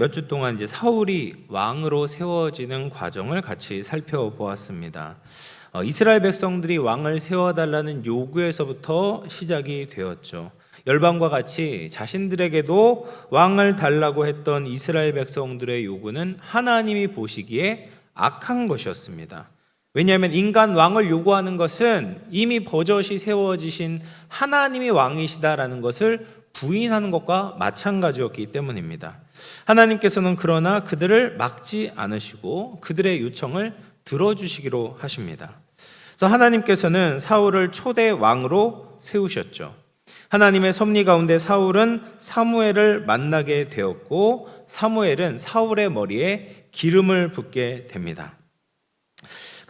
몇 주 동안 이제 사울이 왕으로 세워지는 과정을 같이 살펴보았습니다. 어, 이스라엘 백성들이 왕을 세워달라는 요구에서부터 시작이 되었죠. 열방과 같이 자신들에게도 왕을 달라고 했던 이스라엘 백성들의 요구는 하나님이 보시기에 악한 것이었습니다. 왜냐하면 인간 왕을 요구하는 것은 이미 버젓이 세워지신 하나님이 왕이시다라는 것을 부인하는 것과 마찬가지였기 때문입니다. 하나님께서는 그러나 그들을 막지 않으시고 그들의 요청을 들어주시기로 하십니다. 그래서 하나님께서는 사울을 초대 왕으로 세우셨죠. 하나님의 섭리 가운데 사울은 사무엘을 만나게 되었고 사무엘은 사울의 머리에 기름을 붓게 됩니다.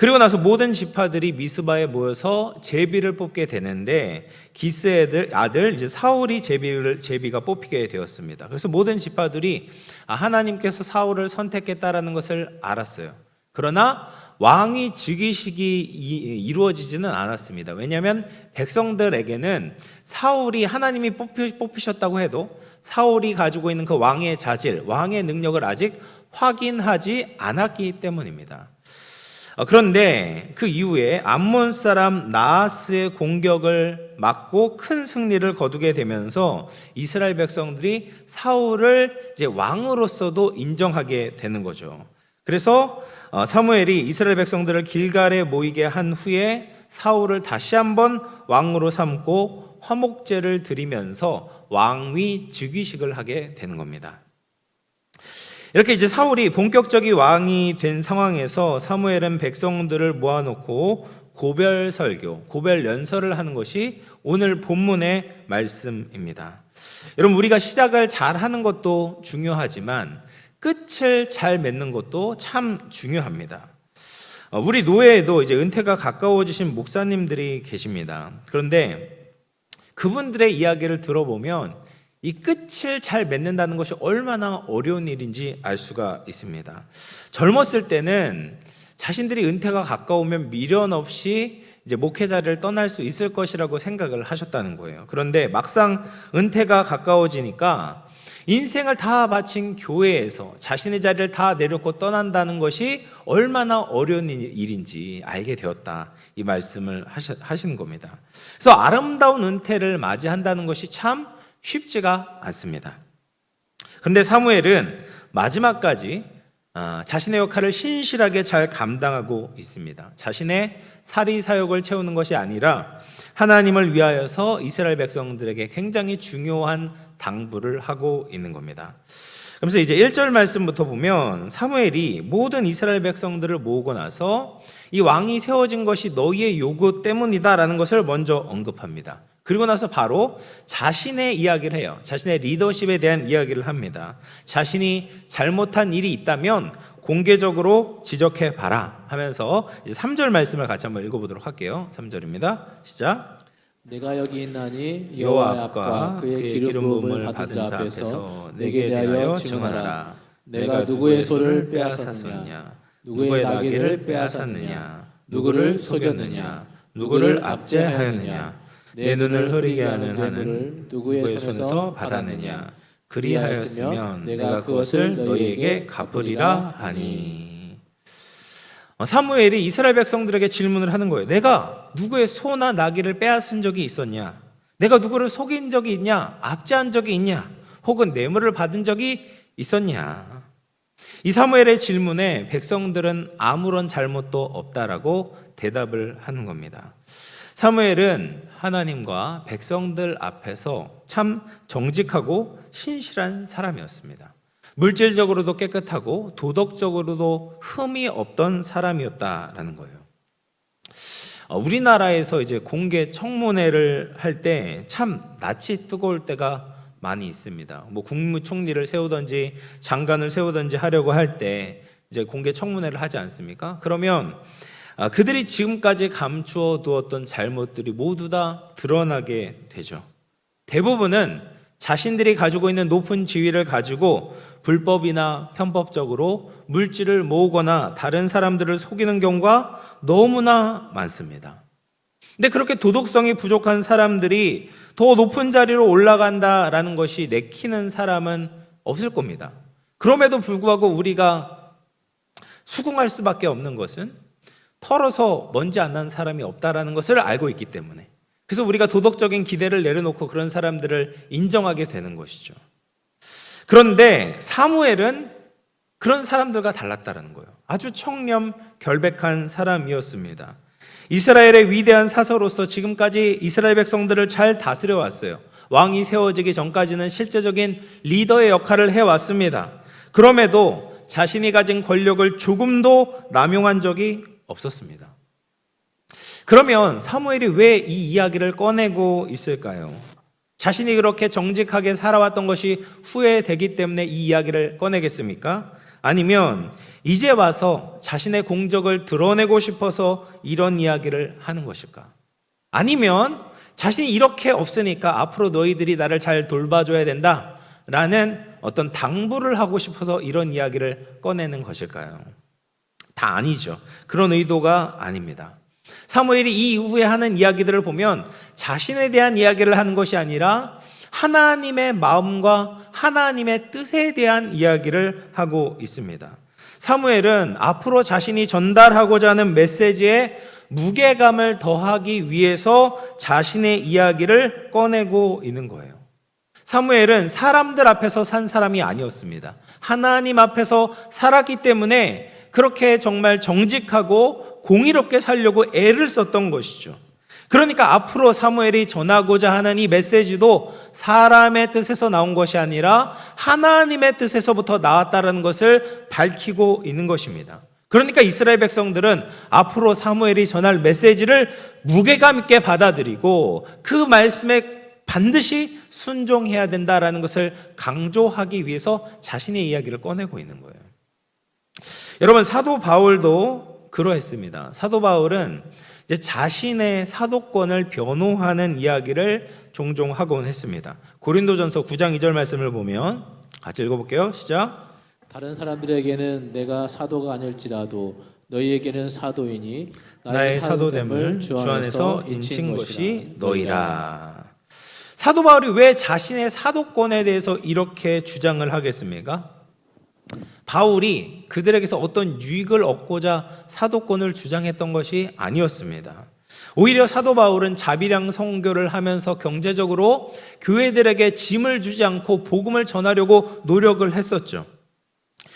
그리고 나서 모든 지파들이 미스바에 모여서 제비를 뽑게 되는데 기스의 아들 이제 사울이 제비를 제비가 뽑히게 되었습니다. 그래서 모든 지파들이 아, 하나님께서 사울을 선택했다라는 것을 알았어요. 그러나 왕이 즉위식이 이루어지지는 않았습니다. 왜냐하면 백성들에게는 사울이 하나님이 뽑히, 뽑히셨다고 해도 사울이 가지고 있는 그 왕의 자질, 왕의 능력을 아직 확인하지 않았기 때문입니다. 어, 그런데 그 이후에 암몬 사람 나하스의 공격을 막고 큰 승리를 거두게 되면서 이스라엘 백성들이 사울을 이제 왕으로서도 인정하게 되는 거죠. 그래서 어, 사무엘이 이스라엘 백성들을 길갈에 모이게 한 후에 사울을 다시 한번 왕으로 삼고 화목제를 드리면서 왕위 즉위식을 하게 되는 겁니다. 이렇게 이제 사울이 본격적인 왕이 된 상황에서 사무엘은 백성들을 모아놓고 고별 설교, 고별 연설을 하는 것이 오늘 본문의 말씀입니다. 여러분 우리가 시작을 잘 하는 것도 중요하지만 끝을 잘 맺는 것도 참 중요합니다. 어, 우리 노예에도 이제 은퇴가 가까워지신 목사님들이 계십니다. 그런데 그분들의 이야기를 들어보면 이 끝을 잘 맺는다는 것이 얼마나 어려운 일인지 알 수가 있습니다. 젊었을 때는 자신들이 은퇴가 가까우면 미련 없이 이제 목회자를 떠날 수 있을 것이라고 생각을 하셨다는 거예요. 그런데 막상 은퇴가 가까워지니까 인생을 다 바친 교회에서 자신의 자리를 다 내려놓고 떠난다는 것이 얼마나 어려운 일인지 알게 되었다. 이 말씀을 하시는 겁니다. 그래서 아름다운 은퇴를 맞이한다는 것이 참 쉽지가 않습니다. 그런데 사무엘은 마지막까지 아, 자신의 역할을 신실하게 잘 감당하고 있습니다. 자신의 사리 사역을 채우는 것이 아니라 하나님을 위하여서 이스라엘 백성들에게 굉장히 중요한 당부를 하고 있는 겁니다. 그래서 이제 1절 말씀부터 보면 사무엘이 모든 이스라엘 백성들을 모으고 나서 이 왕이 세워진 것이 너희의 요구 때문이다라는 것을 먼저 언급합니다. 그리고 나서 바로 자신의 이야기를 해요. 자신의 리더십에 대한 이야기를 합니다. 자신이 잘못한 일이 있다면 공개적으로 지적해 봐라 하면서 이제 3절 말씀을 같이 한번 읽어보도록 할게요. 3절입니다. 시작. 내가 여기 있나니 여호와 앞과 그의 기름 부음을 받은 자 앞에서 내게 대하여 증언하라. 내가 누구의 소를 빼앗았느냐? 누구의 나귀를 빼앗았느냐? 누구를 속였느냐? 누구를 압제하였느냐? 내 눈을 흐리게 하는 하는 누구의 손에서 받았느냐 그리하였으면 내가 그것을 너희에게 갚으리라 하니 어, 사무엘이 이스라엘 백성들에게 질문을 하는 거예요. 내가 누구의 소나 나귀를 빼앗은 적이 있었냐? 내가 누구를 속인 적이 있냐? 압제한 적이 있냐? 혹은 뇌물을 받은 적이 있었냐? 이 사무엘의 질문에 백성들은 아무런 잘못도 없다라고 대답을 하는 겁니다. 사무엘은 하나님과 백성들 앞에서 참 정직하고 신실한 사람이었습니다. 물질적으로도 깨끗하고 도덕적으로도 흠이 없던 사람이었다라는 거예요. 어, 우리나라에서 이제 공개 청문회를 할 때 참 낯이 뜨거울 때가 많이 있습니다. 뭐 국무총리를 세우든지 장관을 세우든지 하려고 할 때 이제 공개 청문회를 하지 않습니까? 그러면 아, 그들이 지금까지 감추어 두었던 잘못들이 모두 다 드러나게 되죠. 대부분은 자신들이 가지고 있는 높은 지위를 가지고 불법이나 편법적으로 물질을 모으거나 다른 사람들을 속이는 경우가 너무나 많습니다. 근데 그렇게 도덕성이 부족한 사람들이 더 높은 자리로 올라간다라는 것이 내키는 사람은 없을 겁니다. 그럼에도 불구하고 우리가 수긍할 수밖에 없는 것은 털어서 먼지 안 나는 사람이 없다라는 것을 알고 있기 때문에 그래서 우리가 도덕적인 기대를 내려놓고 그런 사람들을 인정하게 되는 것이죠. 그런데 사무엘은 그런 사람들과 달랐다는 거예요. 아주 청렴 결백한 사람이었습니다. 이스라엘의 위대한 사서로서 지금까지 이스라엘 백성들을 잘 다스려 왔어요. 왕이 세워지기 전까지는 실제적인 리더의 역할을 해 왔습니다. 그럼에도 자신이 가진 권력을 조금도 남용한 적이 없었습니다. 그러면 사무엘이 왜 이 이야기를 꺼내고 있을까요? 자신이 그렇게 정직하게 살아왔던 것이 후회되기 때문에 이 이야기를 꺼내겠습니까? 아니면 이제 와서 자신의 공적을 드러내고 싶어서 이런 이야기를 하는 것일까? 아니면 자신이 이렇게 없으니까 앞으로 너희들이 나를 잘 돌봐줘야 된다. 라는 어떤 당부를 하고 싶어서 이런 이야기를 꺼내는 것일까요? 다 아니죠. 그런 의도가 아닙니다. 사무엘이 이 이후에 하는 이야기들을 보면 자신에 대한 이야기를 하는 것이 아니라 하나님의 마음과 하나님의 뜻에 대한 이야기를 하고 있습니다. 사무엘은 앞으로 자신이 전달하고자 하는 메시지에 무게감을 더하기 위해서 자신의 이야기를 꺼내고 있는 거예요. 사무엘은 사람들 앞에서 산 사람이 아니었습니다. 하나님 앞에서 살았기 때문에 그렇게 정말 정직하고 공의롭게 살려고 애를 썼던 것이죠. 그러니까 앞으로 사무엘이 전하고자 하는 이 메시지도 사람의 뜻에서 나온 것이 아니라 하나님의 뜻에서부터 나왔다는 것을 밝히고 있는 것입니다. 그러니까 이스라엘 백성들은 앞으로 사무엘이 전할 메시지를 무게감 있게 받아들이고 그 말씀에 반드시 순종해야 된다라는 것을 강조하기 위해서 자신의 이야기를 꺼내고 있는 거예요. 여러분 사도 바울도 그러했습니다. 사도 바울은 이제 자신의 사도권을 변호하는 이야기를 종종 하곤 했습니다. 고린도전서 9장 2절 말씀을 보면 같이 읽어볼게요. 시작. 다른 사람들에게는 내가 사도가 아닐지라도 너희에게는 사도이니 나의 사도됨을 주 안에서 인친 것이 너희라. 사도 바울이 왜 자신의 사도권에 대해서 이렇게 주장을 하겠습니까? 바울이 그들에게서 어떤 유익을 얻고자 사도권을 주장했던 것이 아니었습니다. 오히려 사도 바울은 자비량 성교를 하면서 경제적으로 교회들에게 짐을 주지 않고 복음을 전하려고 노력을 했었죠.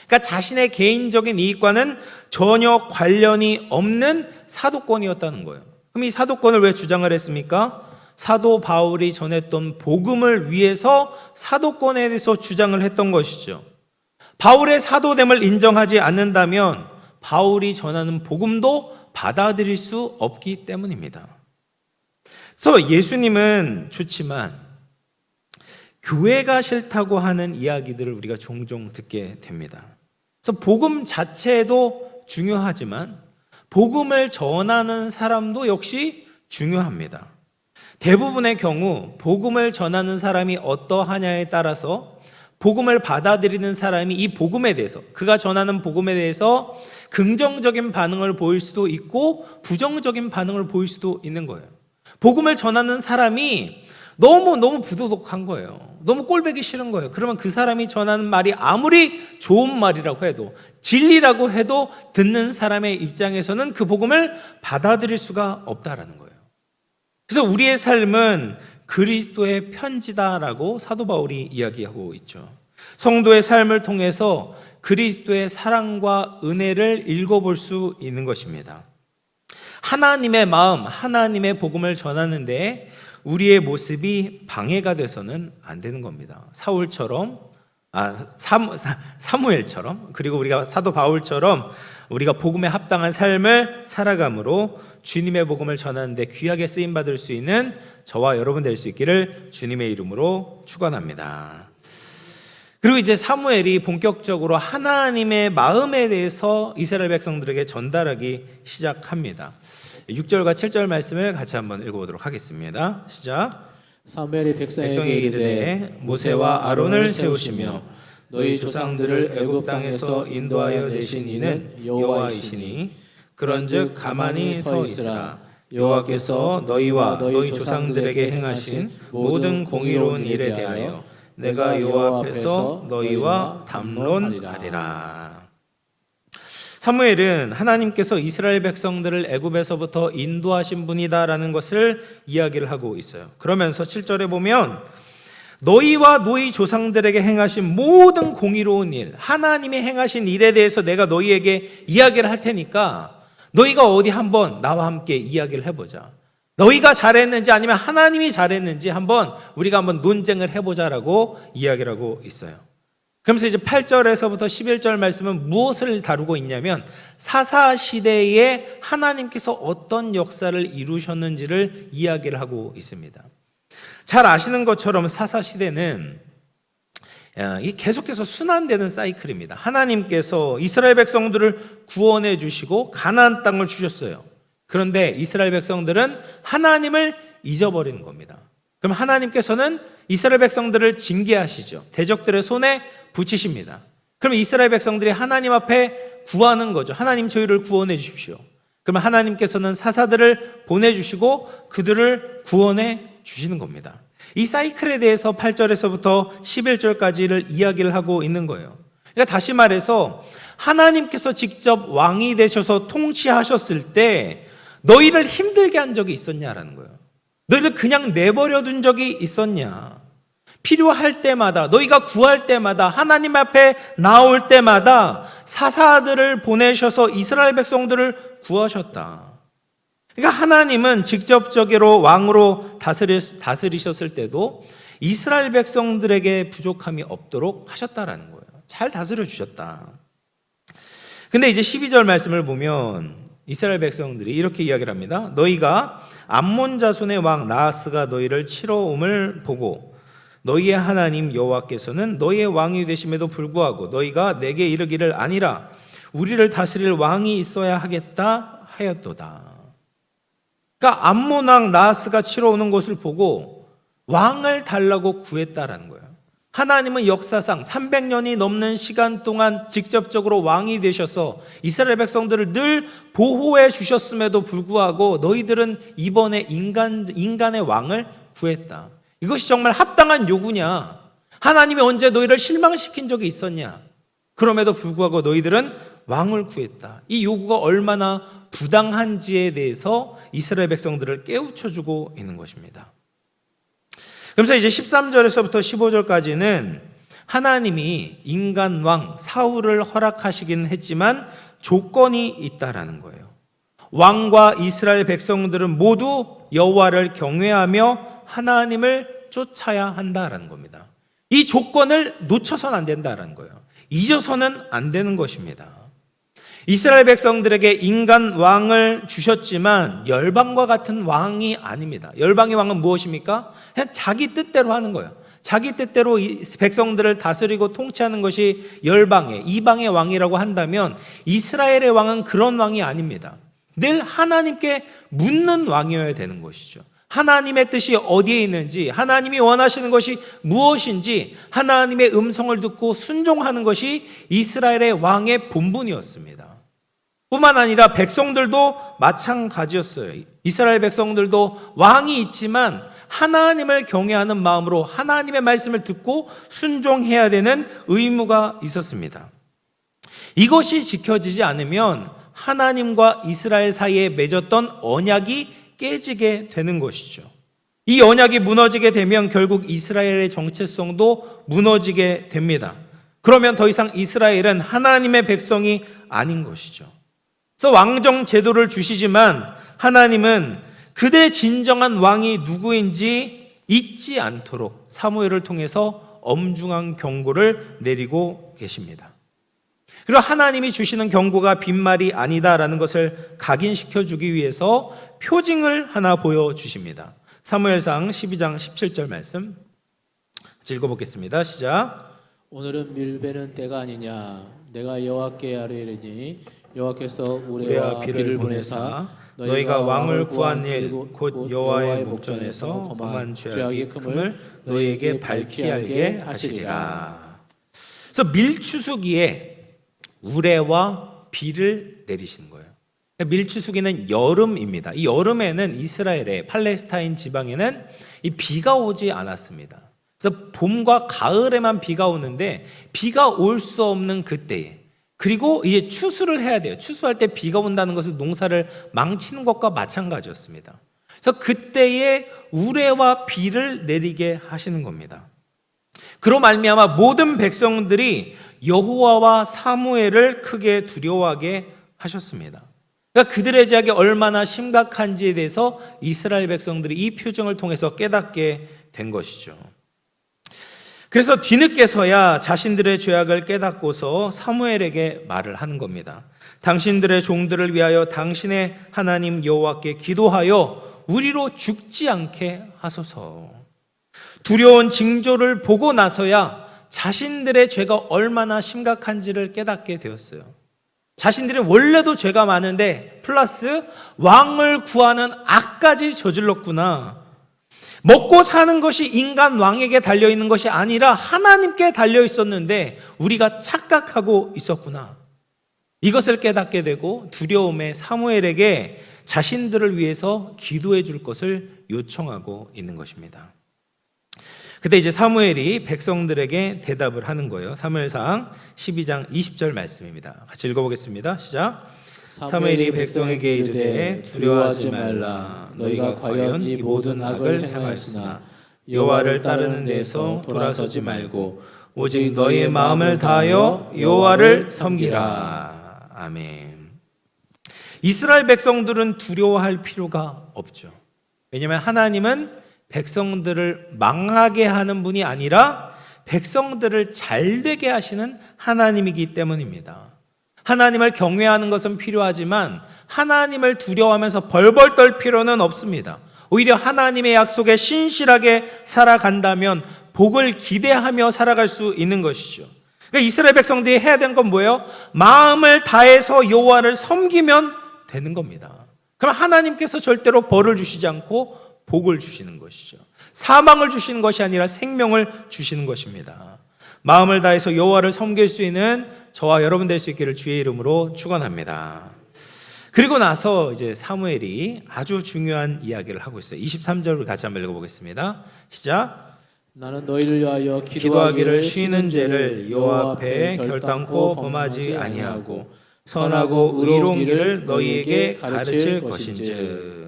그러니까 자신의 개인적인 이익과는 전혀 관련이 없는 사도권이었다는 거예요. 그럼 이 사도권을 왜 주장을 했습니까? 사도 바울이 전했던 복음을 위해서 사도권에 대해서 주장을 했던 것이죠. 바울의 사도됨을 인정하지 않는다면 바울이 전하는 복음도 받아들일 수 없기 때문입니다. 그래서 예수님은 좋지만 교회가 싫다고 하는 이야기들을 우리가 종종 듣게 됩니다. 그래서 복음 자체도 중요하지만 복음을 전하는 사람도 역시 중요합니다. 대부분의 경우 복음을 전하는 사람이 어떠하냐에 따라서 복음을 받아들이는 사람이 이 복음에 대해서 그가 전하는 복음에 대해서 긍정적인 반응을 보일 수도 있고 부정적인 반응을 보일 수도 있는 거예요. 복음을 전하는 사람이 너무 너무 부도덕한 거예요. 너무 꼴배기 싫은 거예요. 그러면 그 사람이 전하는 말이 아무리 좋은 말이라고 해도 진리라고 해도 듣는 사람의 입장에서는 그 복음을 받아들일 수가 없다라는 거예요. 그래서 우리의 삶은 그리스도의 편지다라고 사도 바울이 이야기하고 있죠. 성도의 삶을 통해서 그리스도의 사랑과 은혜를 읽어볼 수 있는 것입니다. 하나님의 마음, 하나님의 복음을 전하는데 우리의 모습이 방해가 돼서는 안 되는 겁니다. 사울처럼, 아, 사무, 사무엘처럼, 그리고 우리가 사도 바울처럼 우리가 복음에 합당한 삶을 살아감으로 주님의 복음을 전하는데 귀하게 쓰임 받을 수 있는 저와 여러분 될 수 있기를 주님의 이름으로 축원합니다. 그리고 이제 사무엘이 본격적으로 하나님의 마음에 대해서 이스라엘 백성들에게 전달하기 시작합니다. 6절과 7절 말씀을 같이 한번 읽어보도록 하겠습니다. 시작. 사무엘이 백성에게 이르되 모세와 아론을 세우시며 너희 조상들을 애굽 땅에서 인도하여 내신 이는 여호와이시니 그런즉 가만히 서 있으라 여호와께서 너희와 너희 조상들에게 행하신 모든 공의로운 일에 대하여 내가 여호와 앞에서 너희와 담론하리라. 사무엘은 하나님께서 이스라엘 백성들을 애굽에서부터 인도하신 분이다라는 것을 이야기를 하고 있어요. 그러면서 7절에 보면 너희와 너희 조상들에게 행하신 모든 공의로운 일, 하나님이 행하신 일에 대해서 내가 너희에게 이야기를 할 테니까 너희가 어디 한번 나와 함께 이야기를 해보자. 너희가 잘했는지 아니면 하나님이 잘했는지 한번 우리가 한번 논쟁을 해보자라고 이야기를 하고 있어요. 그러면서 이제 8절에서부터 11절 말씀은 무엇을 다루고 있냐면 사사 시대에 하나님께서 어떤 역사를 이루셨는지를 이야기를 하고 있습니다. 잘 아시는 것처럼 사사 시대는 어, 이 계속해서 순환되는 사이클입니다. 하나님께서 이스라엘 백성들을 구원해 주시고 가나안 땅을 주셨어요. 그런데 이스라엘 백성들은 하나님을 잊어버리는 겁니다. 그럼 하나님께서는 이스라엘 백성들을 징계하시죠. 대적들의 손에 붙이십니다. 그럼 이스라엘 백성들이 하나님 앞에 구하는 거죠. 하나님 저희를 구원해 주십시오. 그러면 하나님께서는 사사들을 보내주시고 그들을 구원해 주시는 겁니다. 이 사이클에 대해서 8절에서부터 11절까지를 이야기를 하고 있는 거예요. 그러니까 다시 말해서 하나님께서 직접 왕이 되셔서 통치하셨을 때 너희를 힘들게 한 적이 있었냐라는 거예요. 너희를 그냥 내버려 둔 적이 있었냐. 필요할 때마다 너희가 구할 때마다 하나님 앞에 나올 때마다 사사들을 보내셔서 이스라엘 백성들을 구하셨다. 그러니까 하나님은 직접적으로 왕으로 다스리, 다스리셨을 때도 이스라엘 백성들에게 부족함이 없도록 하셨다라는 거예요. 잘 다스려 주셨다. 근데 이제 12절 말씀을 보면 이스라엘 백성들이 이렇게 이야기를 합니다. 너희가 암몬 자손의 왕 나하스가 너희를 치러 옴을 보고 너희의 하나님 여호와께서는 너희의 왕이 되심에도 불구하고 너희가 내게 이르기를 아니라 우리를 다스릴 왕이 있어야 하겠다 하였도다. 그러니까 왕 나하스가 치러 오는 것을 보고 왕을 달라고 구했다라는 거예요. 하나님은 역사상 300년이 넘는 시간 동안 직접적으로 왕이 되셔서 이스라엘 백성들을 늘 보호해 주셨음에도 불구하고 너희들은 이번에 인간, 인간의 왕을 구했다. 이것이 정말 합당한 요구냐? 하나님이 언제 너희를 실망시킨 적이 있었냐? 그럼에도 불구하고 너희들은 왕을 구했다. 이 요구가 얼마나 부당한지에 대해서 이스라엘 백성들을 깨우쳐 주고 있는 것입니다. 그래서 이제 13절에서부터 15절까지는 하나님이 인간 왕 사울을 허락하시긴 했지만 조건이 있다라는 거예요. 왕과 이스라엘 백성들은 모두 여호와를 경외하며 하나님을 쫓아야 한다라는 겁니다. 이 조건을 놓쳐선 안 된다라는 거예요. 잊어서는 안 되는 것입니다. 이스라엘 백성들에게 인간 왕을 주셨지만 열방과 같은 왕이 아닙니다. 열방의 왕은 무엇입니까? 그냥 자기 뜻대로 하는 거예요. 자기 뜻대로 이 백성들을 다스리고 통치하는 것이 열방의 이방의 왕이라고 한다면 이스라엘의 왕은 그런 왕이 아닙니다. 늘 하나님께 묻는 왕이어야 되는 것이죠. 하나님의 뜻이 어디에 있는지, 하나님이 원하시는 것이 무엇인지, 하나님의 음성을 듣고 순종하는 것이 이스라엘의 왕의 본분이었습니다. 뿐만 아니라 백성들도 마찬가지였어요. 이스라엘 백성들도 왕이 있지만 하나님을 경외하는 마음으로 하나님의 말씀을 듣고 순종해야 되는 의무가 있었습니다. 이것이 지켜지지 않으면 하나님과 이스라엘 사이에 맺었던 언약이 깨지게 되는 것이죠. 이 언약이 무너지게 되면 결국 이스라엘의 정체성도 무너지게 됩니다. 그러면 더 이상 이스라엘은 하나님의 백성이 아닌 것이죠. 그래서 왕정 제도를 주시지만 하나님은 그들의 진정한 왕이 누구인지 잊지 않도록 사무엘을 통해서 엄중한 경고를 내리고 계십니다. 그리고 하나님이 주시는 경고가 빈말이 아니다라는 것을 각인시켜 주기 위해서 표징을 하나 보여 주십니다. 사무엘상 12장 17절 말씀 읽어 보겠습니다. 시작. 오늘은 밀베는 때가 아니냐 내가 여호와께 아뢰리니 여호와께서 우레와 비를 보내사 너희가 왕을 구한 일 곧 여호와의 목전에서 범한 죄악의 금을 너희에게 밝히 알게 하시리라. 그래서 밀추수기에 우레와 비를 내리시는 거예요. 밀추수기는 여름입니다. 이 여름에는 이스라엘의 팔레스타인 지방에는 이 비가 오지 않았습니다. 그래서 봄과 가을에만 비가 오는데 비가 올 수 없는 그때에 그리고 이제 추수를 해야 돼요. 추수할 때 비가 온다는 것은 농사를 망치는 것과 마찬가지였습니다. 그래서 그때에 우레와 비를 내리게 하시는 겁니다. 그로 말미암아 모든 백성들이 여호와와 사무엘을 크게 두려워하게 하셨습니다. 그러니까 그들의 죄악이 얼마나 심각한지에 대해서 이스라엘 백성들이 이 표정을 통해서 깨닫게 된 것이죠. 그래서 뒤늦게서야 자신들의 죄악을 깨닫고서 사무엘에게 말을 하는 겁니다. 당신들의 종들을 위하여 당신의 하나님 여호와께 기도하여 우리로 죽지 않게 하소서. 두려운 징조를 보고 나서야 자신들의 죄가 얼마나 심각한지를 깨닫게 되었어요. 자신들이 원래도 죄가 많은데 플러스 왕을 구하는 악까지 저질렀구나. 먹고 사는 것이 인간 왕에게 달려 있는 것이 아니라 하나님께 달려 있었는데 우리가 착각하고 있었구나. 이것을 깨닫게 되고 두려움에 사무엘에게 자신들을 위해서 기도해 줄 것을 요청하고 있는 것입니다. 그때 이제 사무엘이 백성들에게 대답을 하는 거예요. 사무엘상 12장 20절 말씀입니다. 같이 읽어보겠습니다. 시작. 사무엘이 백성에게 이르되 두려워하지 말라. 너희가 과연 이 모든 악을 행하였으나 여호와를 따르는 데서 돌아서지 말고 오직 너희의 마음을 다하여 여호와를 섬기라. 아멘. 이스라엘 백성들은 두려워할 필요가 없죠. 왜냐하면 하나님은 백성들을 망하게 하는 분이 아니라 백성들을 잘 되게 하시는 하나님이기 때문입니다. 하나님을 경외하는 것은 필요하지만 하나님을 두려워하면서 벌벌 떨 필요는 없습니다. 오히려 하나님의 약속에 신실하게 살아간다면 복을 기대하며 살아갈 수 있는 것이죠. 그러니까 이스라엘 백성들이 해야 되는 건 뭐예요? 마음을 다해서 여호와를 섬기면 되는 겁니다. 그럼 하나님께서 절대로 벌을 주시지 않고 복을 주시는 것이죠. 사망을 주시는 것이 아니라 생명을 주시는 것입니다. 마음을 다해서 여호와를 섬길 수 있는 저와 여러분 될 수 있기를 주의 이름으로 축원합니다. 그리고 나서 이제 사무엘이 아주 중요한 이야기를 하고 있어요. 23절을 같이 한번 읽어보겠습니다. 시작. 나는 너희를 위하여 기도하기를 쉬는 죄를 여호와 앞에 결단코 범하지 아니하고 선하고 의로운 길을 너희에게 가르칠 것인즉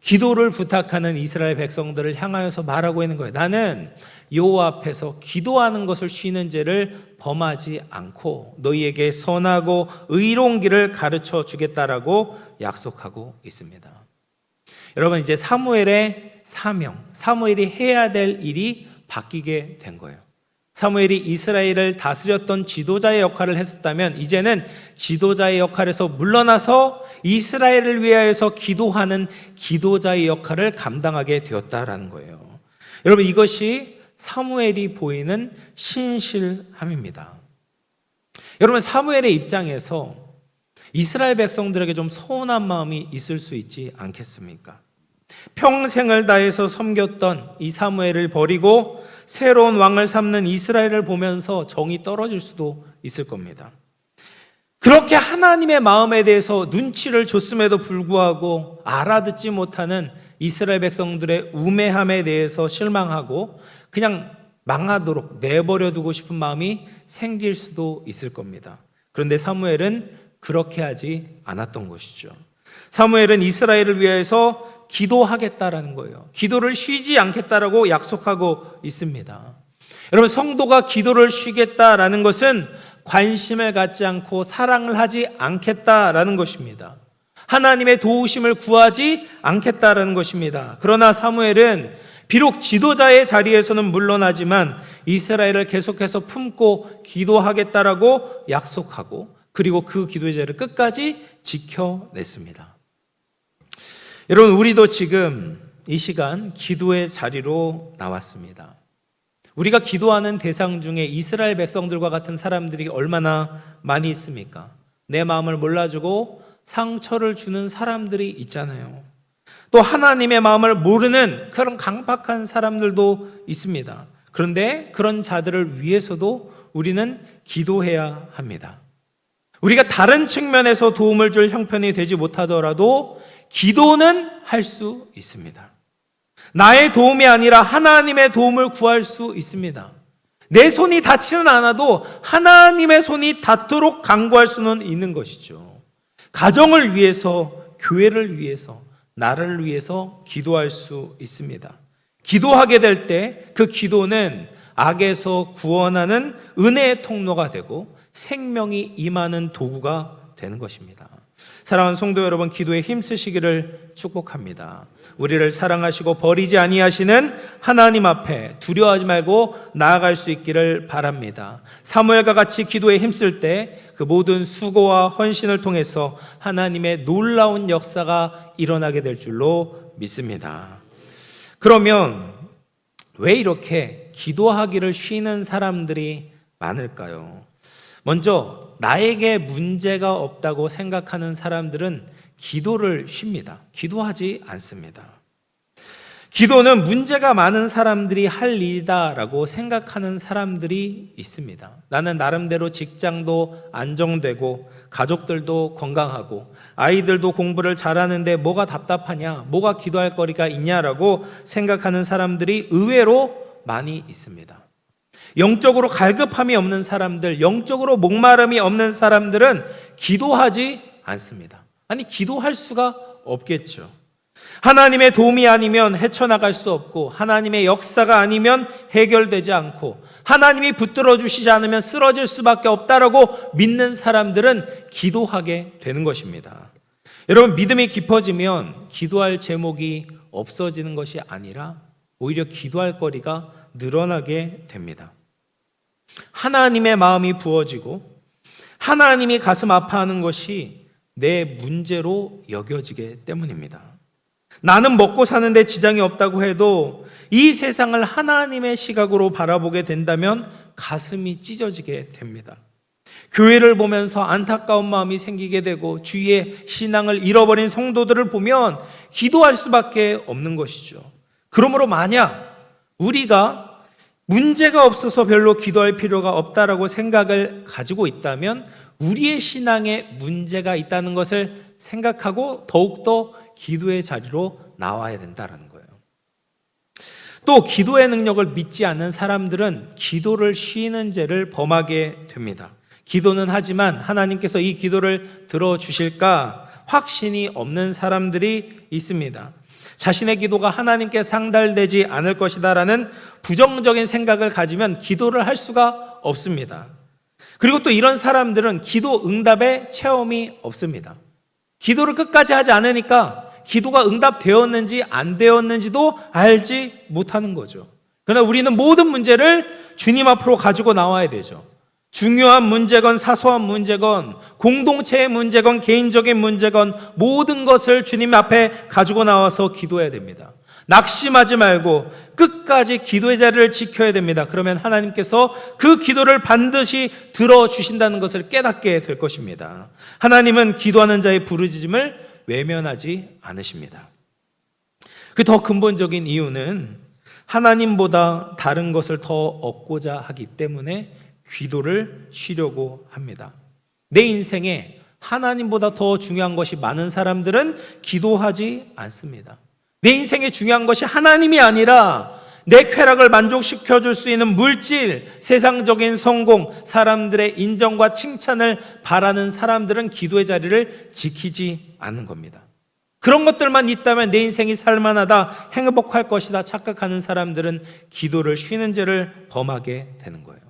기도를 부탁하는 이스라엘 백성들을 향하여서 말하고 있는 거예요. 나는 여호와 앞에서 기도하는 것을 쉬는 죄를 범하지 않고 너희에게 선하고 의로운 길을 가르쳐 주겠다라고 약속하고 있습니다. 여러분 이제 사무엘의 사명, 사무엘이 해야 될 일이 바뀌게 된 거예요. 사무엘이 이스라엘을 다스렸던 지도자의 역할을 했었다면 이제는 지도자의 역할에서 물러나서 이스라엘을 위하여서 기도하는 기도자의 역할을 감당하게 되었다라는 거예요. 여러분 이것이 사무엘이 보이는 신실함입니다. 여러분 사무엘의 입장에서 이스라엘 백성들에게 좀 서운한 마음이 있을 수 있지 않겠습니까? 평생을 다해서 섬겼던 이 사무엘을 버리고 새로운 왕을 삼는 이스라엘을 보면서 정이 떨어질 수도 있을 겁니다. 그렇게 하나님의 마음에 대해서 눈치를 줬음에도 불구하고 알아듣지 못하는 이스라엘 백성들의 우매함에 대해서 실망하고 그냥 망하도록 내버려 두고 싶은 마음이 생길 수도 있을 겁니다. 그런데 사무엘은 그렇게 하지 않았던 것이죠. 사무엘은 이스라엘을 위해서 기도하겠다라는 거예요. 기도를 쉬지 않겠다라고 약속하고 있습니다. 여러분, 성도가 기도를 쉬겠다라는 것은 관심을 갖지 않고 사랑을 하지 않겠다라는 것입니다. 하나님의 도우심을 구하지 않겠다라는 것입니다. 그러나 사무엘은 비록 지도자의 자리에서는 물러나지만 이스라엘을 계속해서 품고 기도하겠다라고 약속하고 그리고 그 기도의 자를 끝까지 지켜냈습니다. 여러분, 우리도 지금 이 시간 기도의 자리로 나왔습니다. 우리가 기도하는 대상 중에 이스라엘 백성들과 같은 사람들이 얼마나 많이 있습니까? 내 마음을 몰라주고 상처를 주는 사람들이 있잖아요. 또 하나님의 마음을 모르는 그런 강박한 사람들도 있습니다. 그런데 그런 자들을 위해서도 우리는 기도해야 합니다. 우리가 다른 측면에서 도움을 줄 형편이 되지 못하더라도 기도는 할 수 있습니다. 나의 도움이 아니라 하나님의 도움을 구할 수 있습니다. 내 손이 닿지는 않아도 하나님의 손이 닿도록 강구할 수는 있는 것이죠. 가정을 위해서, 교회를 위해서, 나를 위해서 기도할 수 있습니다. 기도하게 될 때 그 기도는 악에서 구원하는 은혜의 통로가 되고 생명이 임하는 도구가 되는 것입니다. 사랑하는 성도 여러분, 기도에 힘쓰시기를 축복합니다. 우리를 사랑하시고 버리지 아니하시는 하나님 앞에 두려워하지 말고 나아갈 수 있기를 바랍니다. 사무엘과 같이 기도에 힘쓸 때 그 모든 수고와 헌신을 통해서 하나님의 놀라운 역사가 일어나게 될 줄로 믿습니다. 그러면 왜 이렇게 기도하기를 쉬는 사람들이 많을까요? 먼저 나에게 문제가 없다고 생각하는 사람들은 기도를 쉽니다. 기도하지 않습니다. 기도는 문제가 많은 사람들이 할 일이다라고 생각하는 사람들이 있습니다. 나는 나름대로 직장도 안정되고 가족들도 건강하고 아이들도 공부를 잘하는데 뭐가 답답하냐, 뭐가 기도할 거리가 있냐라고 생각하는 사람들이 의외로 많이 있습니다. 영적으로 갈급함이 없는 사람들, 영적으로 목마름이 없는 사람들은 기도하지 않습니다. 아니, 기도할 수가 없겠죠. 하나님의 도움이 아니면 헤쳐나갈 수 없고, 하나님의 역사가 아니면 해결되지 않고, 하나님이 붙들어 주시지 않으면 쓰러질 수밖에 없다라고 믿는 사람들은 기도하게 되는 것입니다. 여러분, 믿음이 깊어지면 기도할 제목이 없어지는 것이 아니라 오히려 기도할 거리가 늘어나게 됩니다. 하나님의 마음이 부어지고 하나님이 가슴 아파하는 것이 내 문제로 여겨지기 때문입니다. 나는 먹고 사는데 지장이 없다고 해도 이 세상을 하나님의 시각으로 바라보게 된다면 가슴이 찢어지게 됩니다. 교회를 보면서 안타까운 마음이 생기게 되고 주위의 신앙을 잃어버린 성도들을 보면 기도할 수밖에 없는 것이죠. 그러므로 만약 우리가 문제가 없어서 별로 기도할 필요가 없다라고 생각을 가지고 있다면 우리의 신앙에 문제가 있다는 것을 생각하고 더욱더 기도의 자리로 나와야 된다라는 거예요. 또 기도의 능력을 믿지 않는 사람들은 기도를 쉬는 죄를 범하게 됩니다. 기도는 하지만 하나님께서 이 기도를 들어 주실까 확신이 없는 사람들이 있습니다. 자신의 기도가 하나님께 상달되지 않을 것이다라는 부정적인 생각을 가지면 기도를 할 수가 없습니다. 그리고 또 이런 사람들은 기도 응답의 체험이 없습니다. 기도를 끝까지 하지 않으니까 기도가 응답되었는지 안 되었는지도 알지 못하는 거죠. 그러나 우리는 모든 문제를 주님 앞으로 가지고 나와야 되죠. 중요한 문제건 사소한 문제건 공동체의 문제건 개인적인 문제건 모든 것을 주님 앞에 가지고 나와서 기도해야 됩니다. 낙심하지 말고 끝까지 기도의 자리를 지켜야 됩니다. 그러면 하나님께서 그 기도를 반드시 들어주신다는 것을 깨닫게 될 것입니다. 하나님은 기도하는 자의 부르짖음을 외면하지 않으십니다. 그 더 근본적인 이유는 하나님보다 다른 것을 더 얻고자 하기 때문에 기도를 쉬려고 합니다. 내 인생에 하나님보다 더 중요한 것이 많은 사람들은 기도하지 않습니다. 내 인생에 중요한 것이 하나님이 아니라 내 쾌락을 만족시켜 줄 수 있는 물질, 세상적인 성공, 사람들의 인정과 칭찬을 바라는 사람들은 기도의 자리를 지키지 않는 겁니다. 그런 것들만 있다면 내 인생이 살만하다, 행복할 것이다 착각하는 사람들은 기도를 쉬는 죄를 범하게 되는 거예요.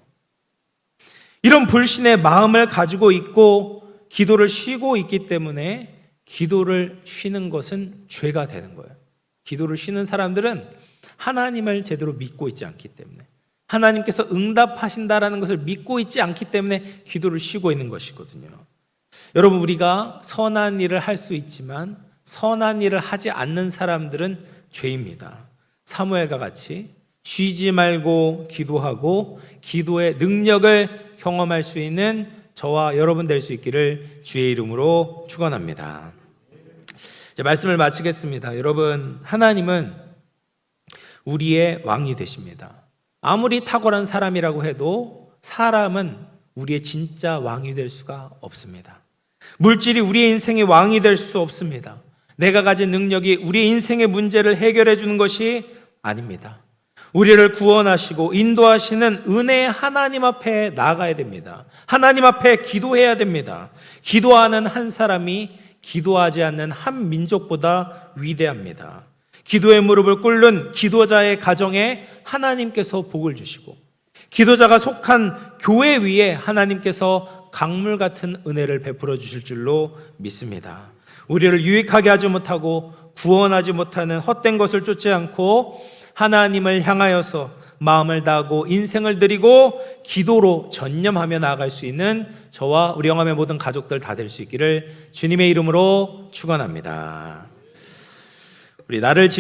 이런 불신의 마음을 가지고 있고 기도를 쉬고 있기 때문에 기도를 쉬는 것은 죄가 되는 거예요. 기도를 쉬는 사람들은 하나님을 제대로 믿고 있지 않기 때문에 하나님께서 응답하신다라는 것을 믿고 있지 않기 때문에 기도를 쉬고 있는 것이거든요. 여러분 우리가 선한 일을 할 수 있지만 선한 일을 하지 않는 사람들은 죄입니다. 사무엘과 같이 쉬지 말고 기도하고 기도의 능력을 경험할 수 있는 저와 여러분 될 수 있기를 주의 이름으로 축원합니다. 이제 말씀을 마치겠습니다. 여러분 하나님은 우리의 왕이 되십니다. 아무리 탁월한 사람이라고 해도 사람은 우리의 진짜 왕이 될 수가 없습니다. 물질이 우리의 인생의 왕이 될 수 없습니다. 내가 가진 능력이 우리 인생의 문제를 해결해 주는 것이 아닙니다. 우리를 구원하시고 인도하시는 은혜의 하나님 앞에 나가야 됩니다. 하나님 앞에 기도해야 됩니다. 기도하는 한 사람이 기도하지 않는 한 민족보다 위대합니다. 기도의 무릎을 꿇는 기도자의 가정에 하나님께서 복을 주시고 기도자가 속한 교회 위에 하나님께서 강물 같은 은혜를 베풀어 주실 줄로 믿습니다. 우리를 유익하게 하지 못하고 구원하지 못하는 헛된 것을 쫓지 않고 하나님을 향하여서 마음을 다하고 인생을 드리고 기도로 전념하며 나아갈 수 있는 저와 우리 영암의 모든 가족들 다 될 수 있기를 주님의 이름으로 축원합니다. 우리 나를 지